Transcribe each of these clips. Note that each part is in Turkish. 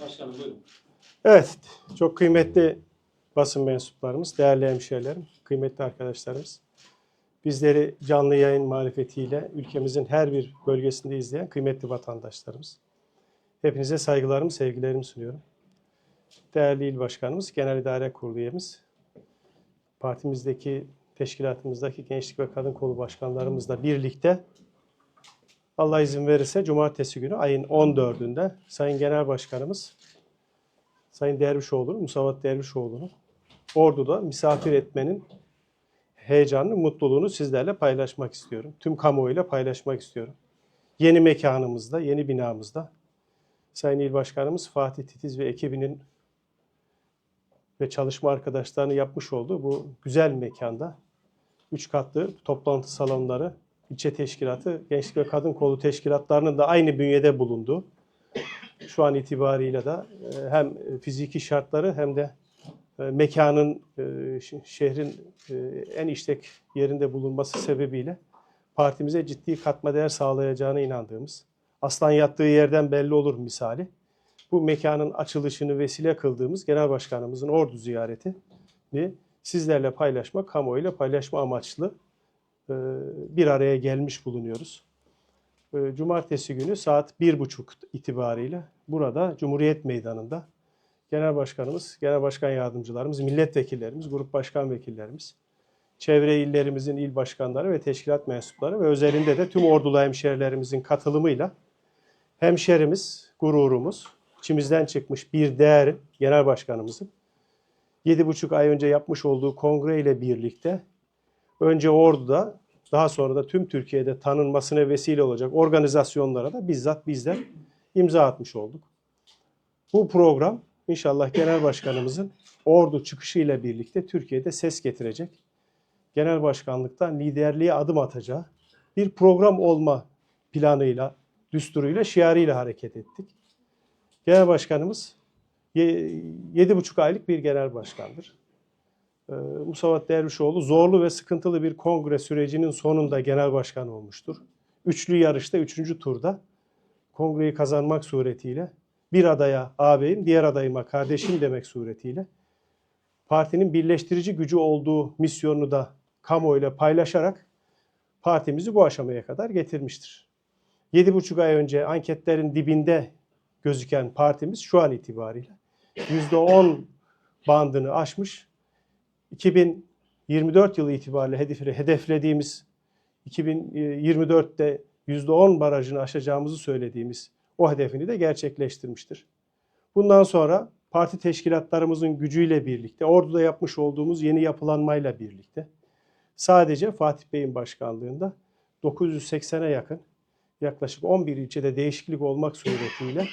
Başkanım buyurun. Evet, çok kıymetli basın mensuplarımız, değerli hemşehrilerim, kıymetli arkadaşlarımız. Bizleri canlı yayın marifetiyle ülkemizin her bir bölgesinde izleyen kıymetli vatandaşlarımız. Hepinize saygılarımı, sevgilerimi sunuyorum. Değerli il başkanımız, genel idare kurulu üyemiz, partimizdeki, teşkilatımızdaki gençlik ve kadın kolu başkanlarımızla birlikte Allah izin verirse cumartesi günü ayın 14'ünde Sayın Genel Başkanımız Sayın Dervişoğlu'nu, Musavat Dervişoğlu'nu Ordu'da misafir etmenin heyecanını, mutluluğunu sizlerle paylaşmak istiyorum. Tüm kamuoyuyla paylaşmak istiyorum. Yeni mekanımızda, yeni binamızda Sayın İl Başkanımız Fatih Titiz ve ekibinin ve çalışma arkadaşlarını yapmış olduğu bu güzel mekanda üç katlı toplantı salonları, ilçe teşkilatı, gençlik ve kadın kolu teşkilatlarının da aynı bünyede bulunduğu şu an itibariyle de hem fiziki şartları hem de e, mekanın, e, şehrin e, en işlek yerinde bulunması sebebiyle partimize ciddi katma değer sağlayacağına inandığımız, aslan yattığı yerden belli olur misali, bu mekanın açılışını vesile kıldığımız Genel Başkanımızın ordu ziyaretini sizlerle paylaşma, kamuoyuyla paylaşma amaçlı bir araya gelmiş bulunuyoruz. E, Cumartesi günü saat 1.30 itibariyle burada Cumhuriyet Meydanı'nda Genel Başkanımız, Genel Başkan Yardımcılarımız, milletvekillerimiz, grup başkan vekillerimiz, çevre illerimizin il başkanları ve teşkilat mensupları ve özelinde de tüm ordulu hemşerilerimizin katılımıyla hemşerimiz, gururumuz, içimizden çıkmış bir değer Genel Başkanımızın 7,5 ay önce yapmış olduğu kongre ile birlikte önce Ordu'da daha sonra da tüm Türkiye'de tanınmasına vesile olacak organizasyonlara da bizzat bizler imza atmış olduk. Bu program inşallah Genel Başkanımızın ordu çıkışıyla birlikte Türkiye'de ses getirecek. Genel Başkanlıktan liderliğe adım atacağı bir program olma planıyla, düsturuyla, şiarıyla hareket ettik. Genel Başkanımız ye- yedi buçuk aylık bir genel başkandır. Ee, Musavat Dervişoğlu zorlu ve sıkıntılı bir kongre sürecinin sonunda genel başkan olmuştur. Üçlü yarışta üçüncü turda kongreyi kazanmak suretiyle bir adaya ağabeyim, diğer adayıma kardeşim demek suretiyle partinin birleştirici gücü olduğu misyonunu da kamuoyuyla paylaşarak partimizi bu aşamaya kadar getirmiştir. Yedi buçuk ay önce anketlerin dibinde gözüken partimiz şu an itibariyle yüzde on bandını aşmış. 2024 yılı itibariyle hedeflediğimiz 2024'te %10 barajını aşacağımızı söylediğimiz o hedefini de gerçekleştirmiştir. Bundan sonra parti teşkilatlarımızın gücüyle birlikte, orduda yapmış olduğumuz yeni yapılanmayla birlikte sadece Fatih Bey'in başkanlığında 980'e yakın yaklaşık 11 ilçede değişiklik olmak suretiyle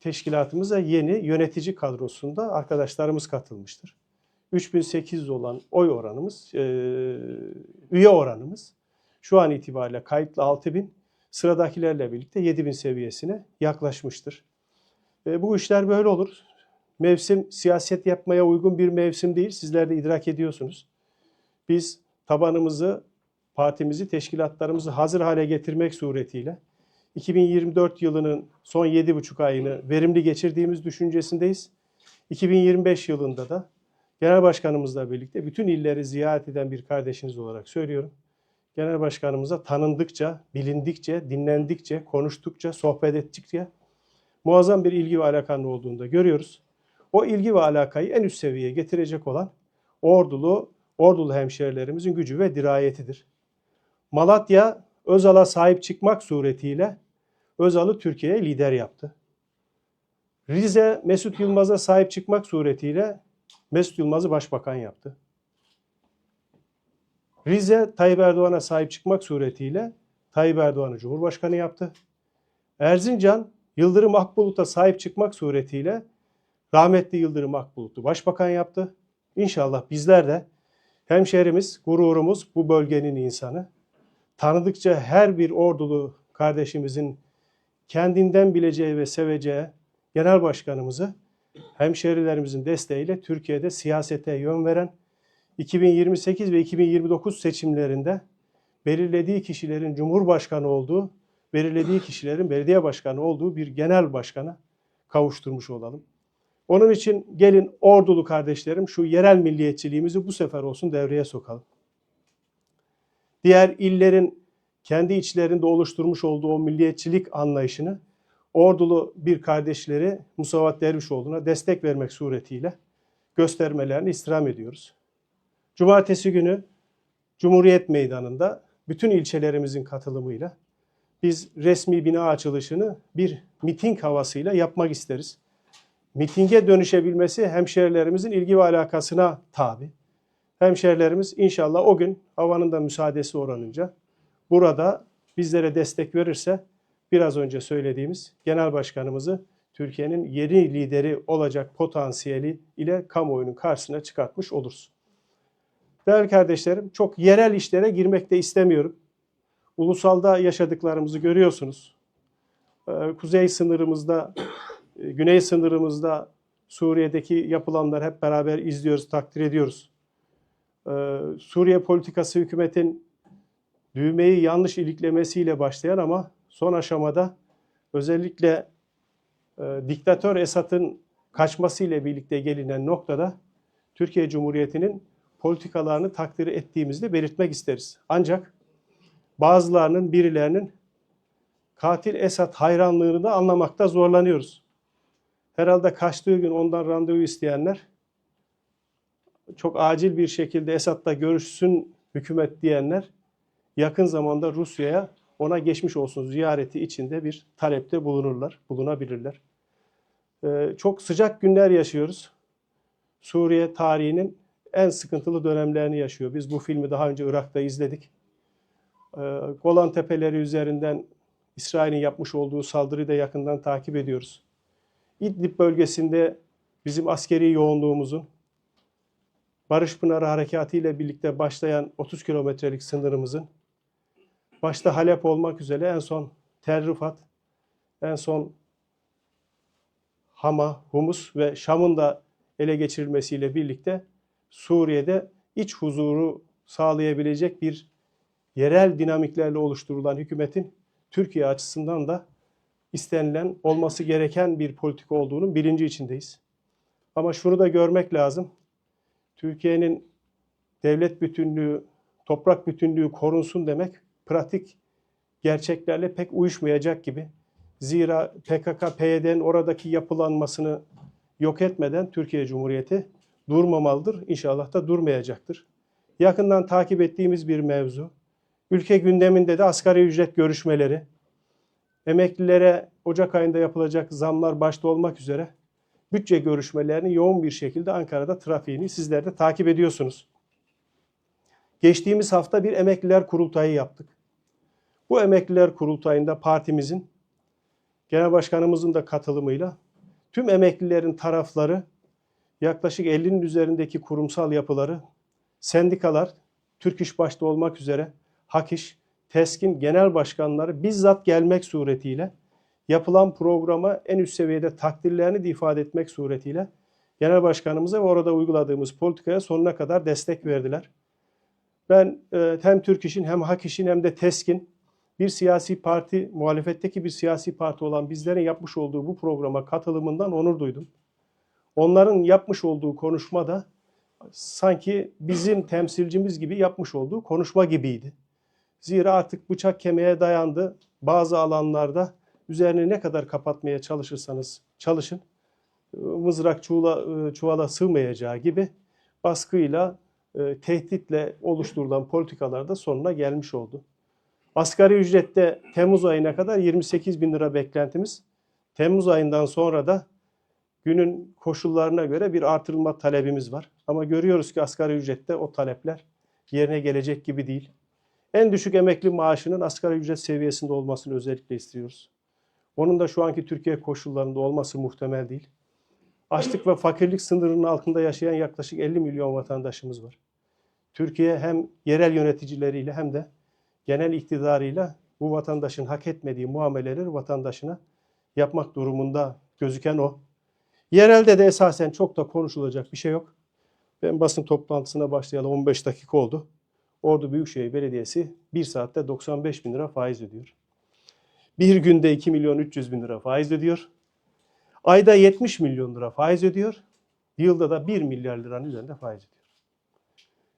teşkilatımıza yeni yönetici kadrosunda arkadaşlarımız katılmıştır. 3800 olan oy oranımız, e, üye oranımız şu an itibariyle kayıtlı 6000, sıradakilerle birlikte 7000 seviyesine yaklaşmıştır. E, bu işler böyle olur. Mevsim siyaset yapmaya uygun bir mevsim değil. Sizler de idrak ediyorsunuz. Biz tabanımızı, partimizi, teşkilatlarımızı hazır hale getirmek suretiyle 2024 yılının son 7,5 ayını verimli geçirdiğimiz düşüncesindeyiz. 2025 yılında da Genel Başkanımızla birlikte bütün illeri ziyaret eden bir kardeşiniz olarak söylüyorum. Genel Başkanımıza tanındıkça, bilindikçe, dinlendikçe, konuştukça, sohbet ettikçe muazzam bir ilgi ve alakanın olduğunu da görüyoruz. O ilgi ve alakayı en üst seviyeye getirecek olan ordulu, ordulu hemşerilerimizin gücü ve dirayetidir. Malatya Özal'a sahip çıkmak suretiyle Özal'ı Türkiye'ye lider yaptı. Rize Mesut Yılmaz'a sahip çıkmak suretiyle Mesut Yılmaz'ı başbakan yaptı. Rize Tayyip Erdoğan'a sahip çıkmak suretiyle Tayyip Erdoğan'ı Cumhurbaşkanı yaptı. Erzincan Yıldırım Akbulut'a sahip çıkmak suretiyle rahmetli Yıldırım Akbulut'u başbakan yaptı. İnşallah bizler de hemşehrimiz, gururumuz bu bölgenin insanı. Tanıdıkça her bir ordulu kardeşimizin kendinden bileceği ve seveceği genel başkanımızı hemşehrilerimizin desteğiyle Türkiye'de siyasete yön veren 2028 ve 2029 seçimlerinde belirlediği kişilerin cumhurbaşkanı olduğu, belirlediği kişilerin belediye başkanı olduğu bir genel başkana kavuşturmuş olalım. Onun için gelin ordulu kardeşlerim şu yerel milliyetçiliğimizi bu sefer olsun devreye sokalım. Diğer illerin kendi içlerinde oluşturmuş olduğu o milliyetçilik anlayışını ordulu bir kardeşleri Musavat Dervişoğlu'na destek vermek suretiyle göstermelerini istirham ediyoruz. Cumartesi günü Cumhuriyet Meydanı'nda bütün ilçelerimizin katılımıyla biz resmi bina açılışını bir miting havasıyla yapmak isteriz. Mitinge dönüşebilmesi hemşehrilerimizin ilgi ve alakasına tabi. Hemşehrilerimiz inşallah o gün havanın da müsaadesi oranınca burada bizlere destek verirse biraz önce söylediğimiz genel başkanımızı Türkiye'nin yeni lideri olacak potansiyeli ile kamuoyunun karşısına çıkartmış oluruz. Değerli kardeşlerim, çok yerel işlere girmek de istemiyorum. Ulusalda yaşadıklarımızı görüyorsunuz. Ee, Kuzey sınırımızda, e, güney sınırımızda Suriye'deki yapılanlar hep beraber izliyoruz, takdir ediyoruz. Ee, Suriye politikası hükümetin düğmeyi yanlış iliklemesiyle başlayan ama son aşamada özellikle e, diktatör Esad'ın kaçmasıyla birlikte gelinen noktada Türkiye Cumhuriyeti'nin politikalarını takdir ettiğimizi de belirtmek isteriz. Ancak bazılarının, birilerinin katil Esad hayranlığını da anlamakta zorlanıyoruz. Herhalde kaçtığı gün ondan randevu isteyenler çok acil bir şekilde Esad'la görüşsün hükümet diyenler yakın zamanda Rusya'ya ona geçmiş olsun ziyareti içinde bir talepte bulunurlar, bulunabilirler. Ee, çok sıcak günler yaşıyoruz. Suriye tarihinin en sıkıntılı dönemlerini yaşıyor. Biz bu filmi daha önce Irak'ta izledik. Ee, Golan Tepeleri üzerinden İsrail'in yapmış olduğu saldırıyı da yakından takip ediyoruz. İdlib bölgesinde bizim askeri yoğunluğumuzun Barış Pınarı Harekatı ile birlikte başlayan 30 kilometrelik sınırımızın başta Halep olmak üzere en son Tel Rifat, en son Hama, Humus ve Şam'ın da ele geçirilmesiyle birlikte Suriye'de iç huzuru sağlayabilecek bir yerel dinamiklerle oluşturulan hükümetin Türkiye açısından da istenilen olması gereken bir politika olduğunun bilinci içindeyiz. Ama şunu da görmek lazım. Türkiye'nin devlet bütünlüğü, toprak bütünlüğü korunsun demek pratik gerçeklerle pek uyuşmayacak gibi. Zira PKK, PYD'nin oradaki yapılanmasını yok etmeden Türkiye Cumhuriyeti durmamalıdır. İnşallah da durmayacaktır. Yakından takip ettiğimiz bir mevzu. Ülke gündeminde de asgari ücret görüşmeleri, emeklilere Ocak ayında yapılacak zamlar başta olmak üzere bütçe görüşmelerini yoğun bir şekilde Ankara'da trafiğini sizler de takip ediyorsunuz. Geçtiğimiz hafta bir emekliler kurultayı yaptık. Bu emekliler kurultayında partimizin genel başkanımızın da katılımıyla tüm emeklilerin tarafları yaklaşık 50'nin üzerindeki kurumsal yapıları, sendikalar, Türk İş başta olmak üzere Hak İş, TESK'in genel başkanları bizzat gelmek suretiyle yapılan programa en üst seviyede takdirlerini de ifade etmek suretiyle genel başkanımıza ve orada uyguladığımız politikaya sonuna kadar destek verdiler. Ben e, hem Türk İş'in hem Hak İş'in hem de TESK'in bir siyasi parti, muhalefetteki bir siyasi parti olan bizlerin yapmış olduğu bu programa katılımından onur duydum. Onların yapmış olduğu konuşma da sanki bizim temsilcimiz gibi yapmış olduğu konuşma gibiydi. Zira artık bıçak kemiğe dayandı. Bazı alanlarda üzerine ne kadar kapatmaya çalışırsanız çalışın mızrak çuvala, çuvala sığmayacağı gibi baskıyla, e, tehditle oluşturulan politikalarda sonuna gelmiş oldu. Asgari ücrette Temmuz ayına kadar 28 bin lira beklentimiz. Temmuz ayından sonra da günün koşullarına göre bir artırılma talebimiz var. Ama görüyoruz ki asgari ücrette o talepler yerine gelecek gibi değil. En düşük emekli maaşının asgari ücret seviyesinde olmasını özellikle istiyoruz. Onun da şu anki Türkiye koşullarında olması muhtemel değil. Açlık ve fakirlik sınırının altında yaşayan yaklaşık 50 milyon vatandaşımız var. Türkiye hem yerel yöneticileriyle hem de genel iktidarıyla bu vatandaşın hak etmediği muameleleri vatandaşına yapmak durumunda gözüken o. Yerelde de esasen çok da konuşulacak bir şey yok. Ben basın toplantısına başlayalı 15 dakika oldu. Ordu Büyükşehir Belediyesi 1 saatte 95 bin lira faiz ödüyor. Bir günde 2 milyon 300 bin lira faiz ödüyor. Ayda 70 milyon lira faiz ödüyor. Yılda da 1 milyar liranın üzerinde faiz ödüyor.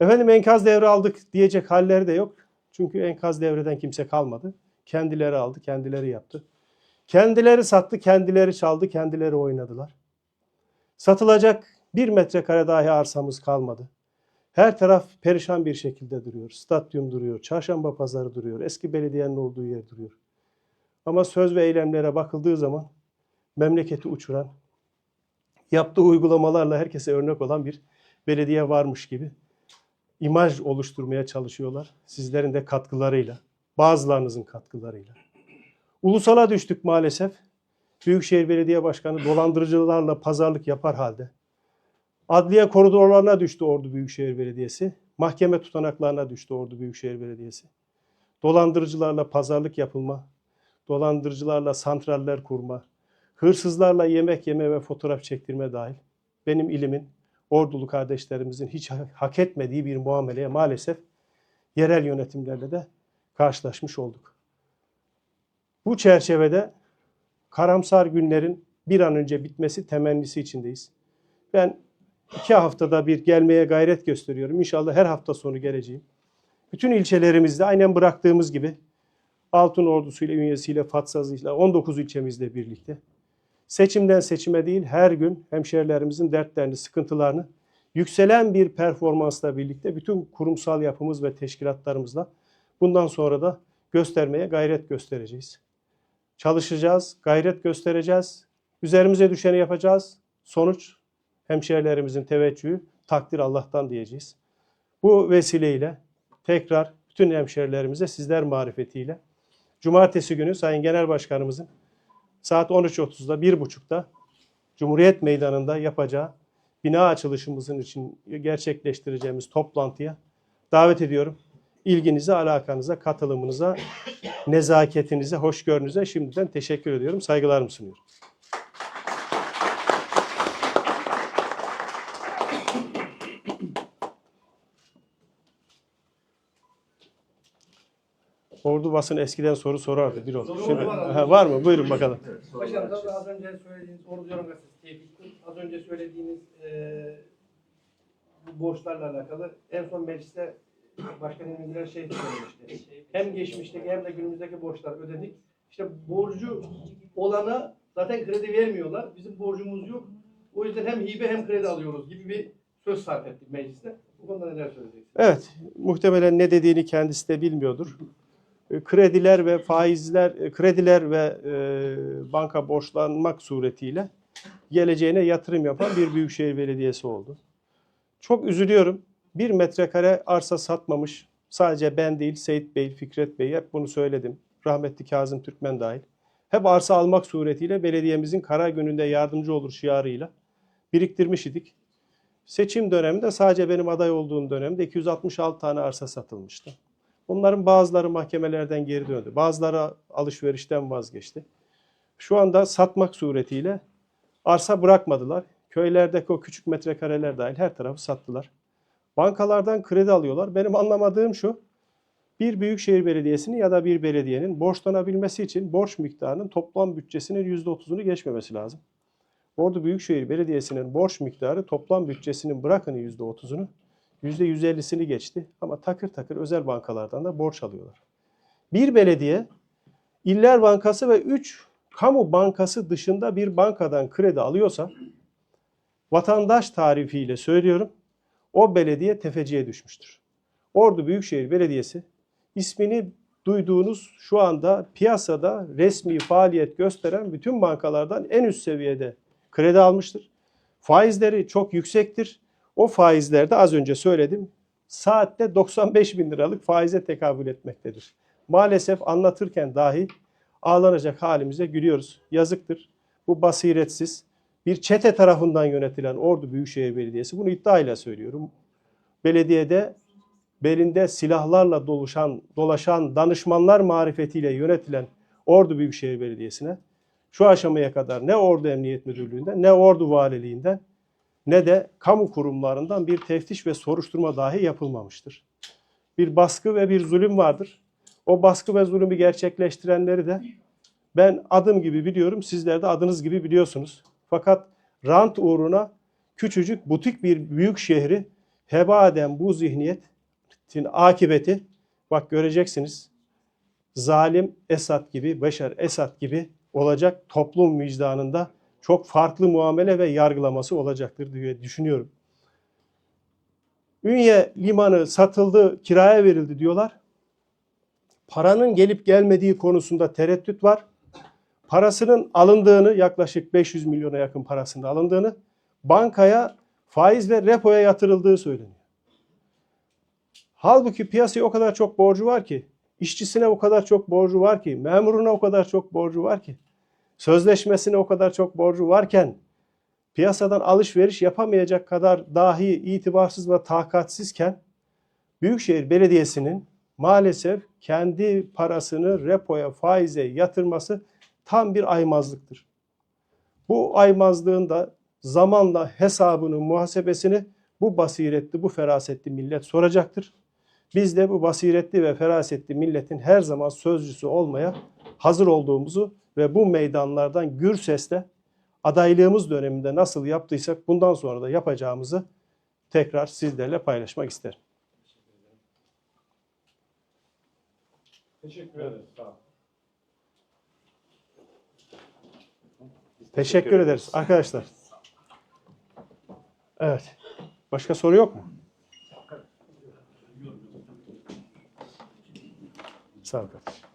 Efendim enkaz devre aldık diyecek halleri de yok. Çünkü enkaz devreden kimse kalmadı. Kendileri aldı, kendileri yaptı. Kendileri sattı, kendileri çaldı, kendileri oynadılar. Satılacak bir metrekare dahi arsamız kalmadı. Her taraf perişan bir şekilde duruyor. Stadyum duruyor, çarşamba pazarı duruyor, eski belediyenin olduğu yer duruyor. Ama söz ve eylemlere bakıldığı zaman memleketi uçuran, yaptığı uygulamalarla herkese örnek olan bir belediye varmış gibi imaj oluşturmaya çalışıyorlar. Sizlerin de katkılarıyla, bazılarınızın katkılarıyla. Ulusala düştük maalesef. Büyükşehir Belediye Başkanı dolandırıcılarla pazarlık yapar halde. Adliye koridorlarına düştü Ordu Büyükşehir Belediyesi. Mahkeme tutanaklarına düştü Ordu Büyükşehir Belediyesi. Dolandırıcılarla pazarlık yapılma, dolandırıcılarla santraller kurma, hırsızlarla yemek yeme ve fotoğraf çektirme dahil benim ilimin, ordulu kardeşlerimizin hiç hak etmediği bir muameleye maalesef yerel yönetimlerle de karşılaşmış olduk. Bu çerçevede karamsar günlerin bir an önce bitmesi temennisi içindeyiz. Ben iki haftada bir gelmeye gayret gösteriyorum. İnşallah her hafta sonu geleceğim. Bütün ilçelerimizde aynen bıraktığımız gibi Altın ordusuyla, ünyesiyle, Fatsazıyla 19 ilçemizle birlikte seçimden seçime değil her gün hemşerilerimizin dertlerini, sıkıntılarını yükselen bir performansla birlikte bütün kurumsal yapımız ve teşkilatlarımızla bundan sonra da göstermeye gayret göstereceğiz. Çalışacağız, gayret göstereceğiz. Üzerimize düşeni yapacağız. Sonuç hemşerilerimizin teveccühü takdir Allah'tan diyeceğiz. Bu vesileyle tekrar bütün hemşerilerimize sizler marifetiyle Cumartesi günü Sayın Genel Başkanımızın saat 13.30'da 1.30'da Cumhuriyet Meydanı'nda yapacağı bina açılışımızın için gerçekleştireceğimiz toplantıya davet ediyorum. İlginize, alakanıza, katılımınıza, nezaketinize, hoşgörünüze şimdiden teşekkür ediyorum. Saygılarımı sunuyorum. Ordu basın eskiden soru sorardı bir oldu. Şimdi, ha, var mı? Buyurun bakalım. Başkanım tabii az önce söylediğiniz, Ordu Yorum Gazetesi az önce söylediğiniz bu borçlarla alakalı en son mecliste Başkan İlmiler şey söylemişti. Hem geçmişteki hem de günümüzdeki borçlar ödedik. İşte borcu olana zaten kredi vermiyorlar. Bizim borcumuz yok. O yüzden hem hibe hem kredi alıyoruz gibi bir söz sarf ettik mecliste. Bu konuda neler söyleyeceksiniz? Evet, muhtemelen ne dediğini kendisi de bilmiyordur. E, Krediler ve faizler, e, krediler ve e, banka borçlanmak suretiyle geleceğine yatırım yapan bir büyükşehir belediyesi oldu. Çok üzülüyorum. Bir metrekare arsa satmamış. Sadece ben değil, Seyit Bey, Fikret Bey hep bunu söyledim. Rahmetli Kazım Türkmen dahil. Hep arsa almak suretiyle belediyemizin kara gününde yardımcı olur şiarıyla biriktirmiş idik. Seçim döneminde sadece benim aday olduğum dönemde 266 tane arsa satılmıştı. Bunların bazıları mahkemelerden geri döndü. Bazıları alışverişten vazgeçti. Şu anda satmak suretiyle arsa bırakmadılar. Köylerdeki o küçük metrekareler dahil her tarafı sattılar. Bankalardan kredi alıyorlar. Benim anlamadığım şu. Bir büyükşehir belediyesinin ya da bir belediyenin borçlanabilmesi için borç miktarının toplam bütçesinin %30'unu geçmemesi lazım. Ordu Büyükşehir Belediyesi'nin borç miktarı toplam bütçesinin bırakın %30'unu %150'sini geçti ama takır takır özel bankalardan da borç alıyorlar. Bir belediye İller Bankası ve 3 kamu bankası dışında bir bankadan kredi alıyorsa vatandaş tarifiyle söylüyorum o belediye tefeciye düşmüştür. Ordu Büyükşehir Belediyesi ismini duyduğunuz şu anda piyasada resmi faaliyet gösteren bütün bankalardan en üst seviyede kredi almıştır. Faizleri çok yüksektir. O faizlerde az önce söyledim saatte 95 bin liralık faize tekabül etmektedir. Maalesef anlatırken dahi ağlanacak halimize gülüyoruz. Yazıktır. Bu basiretsiz bir çete tarafından yönetilen Ordu Büyükşehir Belediyesi bunu iddiayla söylüyorum. Belediyede belinde silahlarla doluşan, dolaşan danışmanlar marifetiyle yönetilen Ordu Büyükşehir Belediyesi'ne şu aşamaya kadar ne Ordu Emniyet Müdürlüğü'nden ne Ordu Valiliğinden ne de kamu kurumlarından bir teftiş ve soruşturma dahi yapılmamıştır. Bir baskı ve bir zulüm vardır. O baskı ve zulümü gerçekleştirenleri de ben adım gibi biliyorum, sizler de adınız gibi biliyorsunuz. Fakat rant uğruna küçücük butik bir büyük şehri heba eden bu zihniyetin akıbeti bak göreceksiniz zalim Esad gibi, Beşer Esad gibi olacak toplum vicdanında çok farklı muamele ve yargılaması olacaktır diye düşünüyorum. Ünye limanı satıldı, kiraya verildi diyorlar. Paranın gelip gelmediği konusunda tereddüt var. Parasının alındığını, yaklaşık 500 milyona yakın parasının alındığını, bankaya faiz ve repoya yatırıldığı söyleniyor. Halbuki piyasaya o kadar çok borcu var ki, işçisine o kadar çok borcu var ki, memuruna o kadar çok borcu var ki, sözleşmesine o kadar çok borcu varken, piyasadan alışveriş yapamayacak kadar dahi itibarsız ve takatsizken, Büyükşehir Belediyesi'nin maalesef kendi parasını repoya, faize yatırması tam bir aymazlıktır. Bu aymazlığın da zamanla hesabını, muhasebesini bu basiretli, bu ferasetli millet soracaktır. Biz de bu basiretli ve ferasetli milletin her zaman sözcüsü olmaya hazır olduğumuzu ve bu meydanlardan gür sesle adaylığımız döneminde nasıl yaptıysak bundan sonra da yapacağımızı tekrar sizlerle paylaşmak isterim. Teşekkür ederiz. Olun. Teşekkür ederiz arkadaşlar. Evet. Başka soru yok mu? Sağ ol kardeşim.